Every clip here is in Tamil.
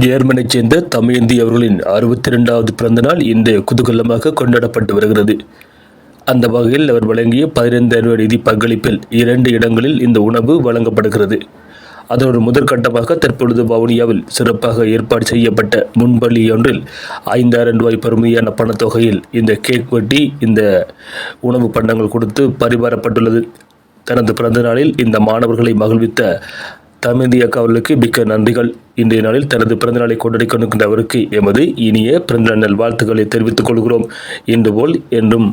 ஜேர்மனைச் சேர்ந்த தமிழந்தி அவர்களின் அறுபத்தி இரண்டாவது பிறந்த நாள் இன்று குதூகலமாக கொண்டாடப்பட்டு வருகிறது. அந்த வகையில் அவர் வழங்கிய பதினைந்தாயிரம் ரூபாய் நிதி பங்களிப்பில் இரண்டு இடங்களில் இந்த உணவு வழங்கப்படுகிறது. அதனோடு முதற்கட்டமாக தற்பொழுது வவுனியாவில் சிறப்பாக ஏற்பாடு செய்யப்பட்ட முன்பள்ளி ஒன்றில் ஐந்தாயிரம் ரூபாய் பெருமையான பணத்தொகையில் இந்த கேக் வெட்டி இந்த உணவு பண்டங்கள் கொடுத்து பரிமாறப்பட்டுள்ளது. தனது பிறந்த நாளில் இந்த மாணவர்களை மகிழ்வித்த தமிழ் அக்கா அவர்களுக்கு மிக்க நன்றிகள் இன்றைய நாளில் தனது பிறந்தநாளை கொண்டாடி கொண்டிருக்கின்ற அவருக்கு எமது இனிய பிறந்தநாள் நல்வாழ்த்துக்களை தெரிவித்துக் கொள்கிறோம் இன்று போல் என்றும்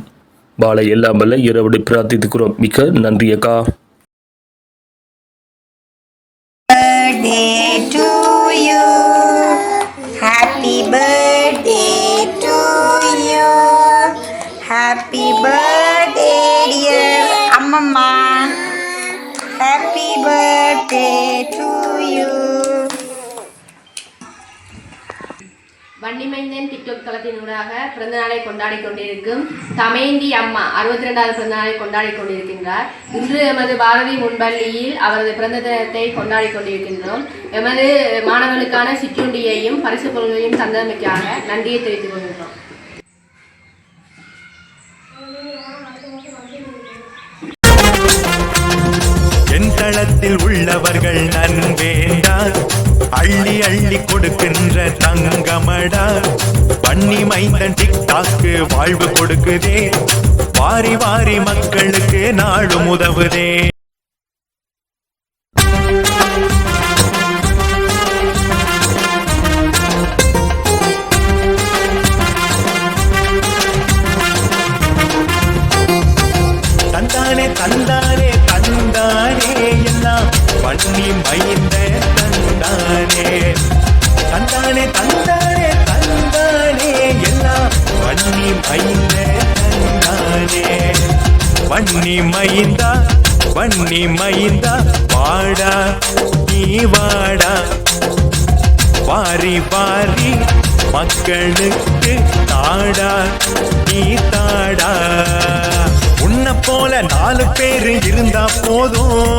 வாழ எல்லாம் வல்ல இரவடி பிரார்த்தித்துக்கிறோம் மிக்க நன்றி அக்கா birthday. Happy birthday to you. Happy birthday, dear Amma. Happy birthday to you Vannimainthan TikTok தளத்தினூடாக பிறந்தநாளை கொண்டாடி கொண்டிருக்கும் தமேந்தி அம்மா அறுபத்தி ரெண்டாவது பிறந்த நாளை கொண்டாடி கொண்டிருக்கின்றார். இன்று எமது பாரதி முன்பள்ளியில் அவரது பிறந்த தினத்தை கொண்டாடி கொண்டிருக்கின்றோம். எமது மாணவர்களுக்கான சிற்றுண்டியையும் பரிசு பொருள்களையும் தந்தமைக்காக நன்றியை தெரிவித்துக் கொள்கின்றோம். என் உள்ளவர்கள் நன்வேண்டா அள்ளி அள்ளி கொடுக்கின்ற தங்கமடா. பண்ணி மைந்தன் டிக்டாக்கு வாழ்வு கொடுக்குதே. வாரி வாரி மக்களுக்கு நாடு உதவுதே. தந்தானே தந்தானே தந்தானே. எல்லாம் பண்ணி மைந்த தந்தானே தந்தானே தந்தானே தந்தானே எல்லாம் பண்ணி மைந்த தந்தானே வன்னி மைந்தா வன்னி மைந்தா வாடா நீ வாடா. வாரி வாரி மக்களுக்கு தாடா நீ தாடா. உன்னை போல நாலு பேரு இருந்தா போதும்.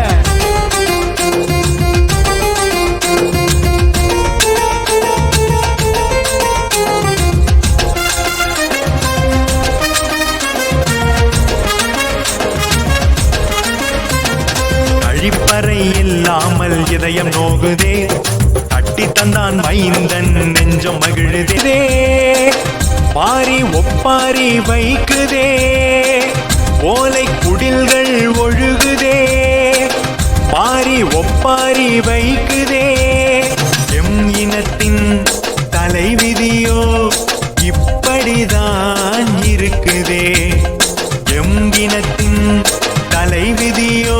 அக்கறை இல்லாமல் இதயம் நோகுதே. தட்டி தந்தான் மைந்தன் நெஞ்சம் மகிழுதே. பாரி ஒப்பாரி வைக்குதே. ஓலை குடில்கள் ஒழுகுதே. பாரி ஒப்பாரி வைக்குதே. எம் இனத்தின் தலைவிதியோ இப்படிதான் இருக்குதே. எம் இனத்தின் தலைவிதியோ